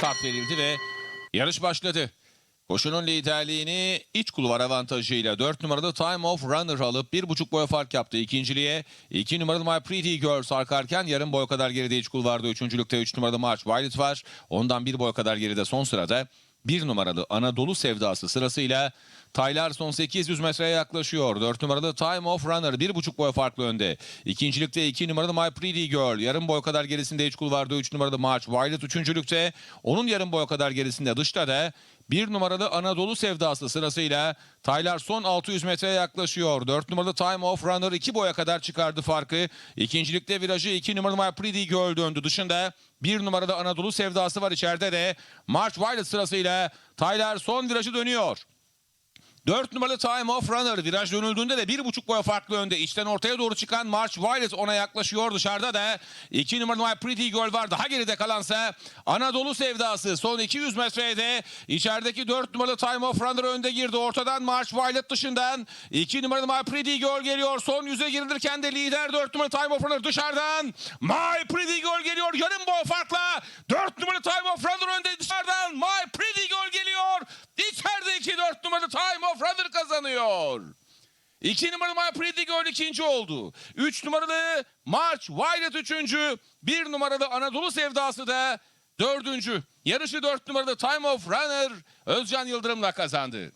start verildi ve yarış başladı. Koşunun liderliğini iç kulvar avantajıyla 4 numaralı Time of Runner alıp 1,5 boy fark yaptı ikinciliğe. 2 numaralı My Pretty Girl sarkarken yarım boy kadar geride iç kulvarda üçüncülükte 3 numaralı March Violet var. Ondan 1 boy kadar geride son sırada 1 numaralı Anadolu Sevdası sırasıyla Taylar son 800 metreye yaklaşıyor. 4 numaralı Time of Runner 1,5 boy farklı önde. İkincilikte 2 numaralı My Pretty Girl yarım boy kadar gerisinde iç kulvarda 3 numaralı March Violet üçüncülükte. Onun yarım boy kadar gerisinde dışta da 1 numaralı Anadolu Sevdası sırasıyla Taylar son 600 metreye yaklaşıyor. 4 numaralı Time of Runner 2 boya kadar çıkardı farkı. İkincilikte virajı 2 numaralı My Pretty Girl döndü. Dışında 1 numarada Anadolu Sevdası var içeride de. March Violet sırasıyla Taylar son virajı dönüyor. 4 numaralı Time of Runner viraj dönüldüğünde de 1,5 boya farklı önde. İçten ortaya doğru çıkan March Violet ona yaklaşıyor. Dışarıda da 2 numaralı My Pretty Girl var. Daha geride kalansa Anadolu Sevdası. Son 200 metrede içerideki 4 numaralı Time of Runner önde girdi. Ortadan March Violet dışından 2 numaralı My Pretty Girl geliyor. Son 100'e girilirken de lider 4 numaralı Time of Runner dışarıdan. My Pretty Girl geliyor. Yarım boy farkla. 4 numaralı Time of Runner önde dışarıdan. My Pretty Girl geliyor. İçeride 2 4 numaralı Time of Runner kazanıyor. 2 numaralı My Pretty Girl ikinci oldu. 3 numaralı March Violet üçüncü. 1 numaralı Anadolu Sevdası da dördüncü. Yarışı 4 numaralı Time of Runner Özcan Yıldırım'la kazandı.